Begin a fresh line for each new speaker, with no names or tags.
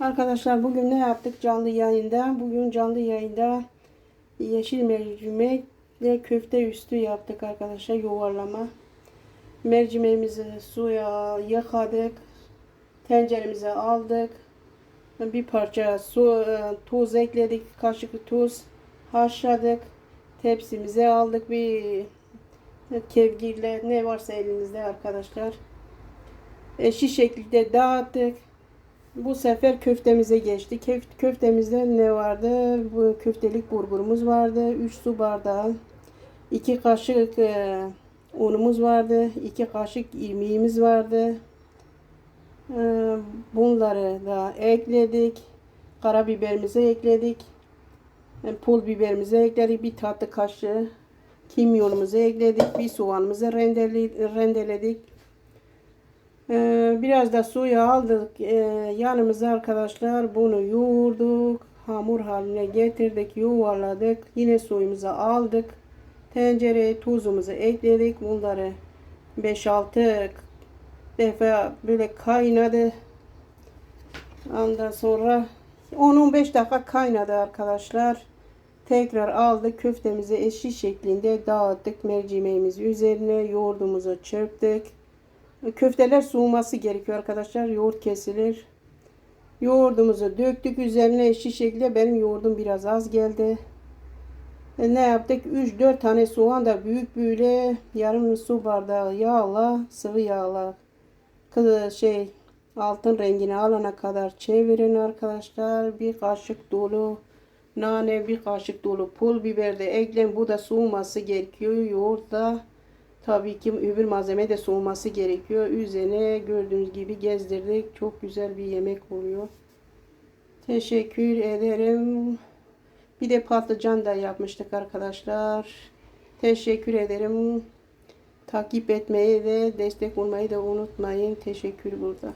Arkadaşlar bugün ne yaptık canlı yayında? Bugün canlı yayında yeşil mercimekle köfte üstü yaptık arkadaşlar yuvarlama. Mercimeğimizi suya yıkadık. Tenceremize aldık. Bir parça su, e, tuz ekledik. Kaşık tuz haşladık. Tepsimize aldık. Bir kevgirle ne varsa elinizde arkadaşlar. Eşit şekilde dağıttık. Bu sefer köftemize geçti. Köf köftemizde ne vardı? Bu köftelik burgurumuz vardı. 3 su bardağı. 2 kaşık e, unumuz vardı. 2 kaşık irmiğimiz vardı. E, bunları da ekledik. Karabiberimizi ekledik. E, pul biberimizi ekledik. Bir tatlı kaşığı kimyonumuzu ekledik. Bir soğanımızı rendeledik. Ee, biraz da suyu aldık. Ee, yanımıza arkadaşlar bunu yoğurduk. Hamur haline getirdik yuvarladık. Yine suyumuzu aldık. Tencereye tuzumuzu ekledik. Bunları 5-6 defa böyle kaynadı. Ondan sonra 10-15 dakika kaynadı arkadaşlar. Tekrar aldık köftemizi eşit şeklinde dağıttık. Mercimeğimizi üzerine yoğurdumuzu çırptık Köfteler soğuması gerekiyor arkadaşlar. Yoğurt kesilir. Yoğurdumuzu döktük üzerine eşit şekilde benim yoğurdum biraz az geldi. E, ne yaptık? 3-4 tane soğan da büyük böyle yarım su bardağı yağla sıvı yağla kız şey altın rengini alana kadar çevirin arkadaşlar. Bir kaşık dolu nane bir kaşık dolu pul biber de ekleyin. Bu da soğuması gerekiyor. Yoğurt da Tabii ki öbür malzeme de soğuması gerekiyor. Üzerine gördüğünüz gibi gezdirdik. Çok güzel bir yemek oluyor. Teşekkür ederim. Bir de patlıcan da yapmıştık arkadaşlar. Teşekkür ederim. Takip etmeyi ve destek olmayı da unutmayın. Teşekkür burada.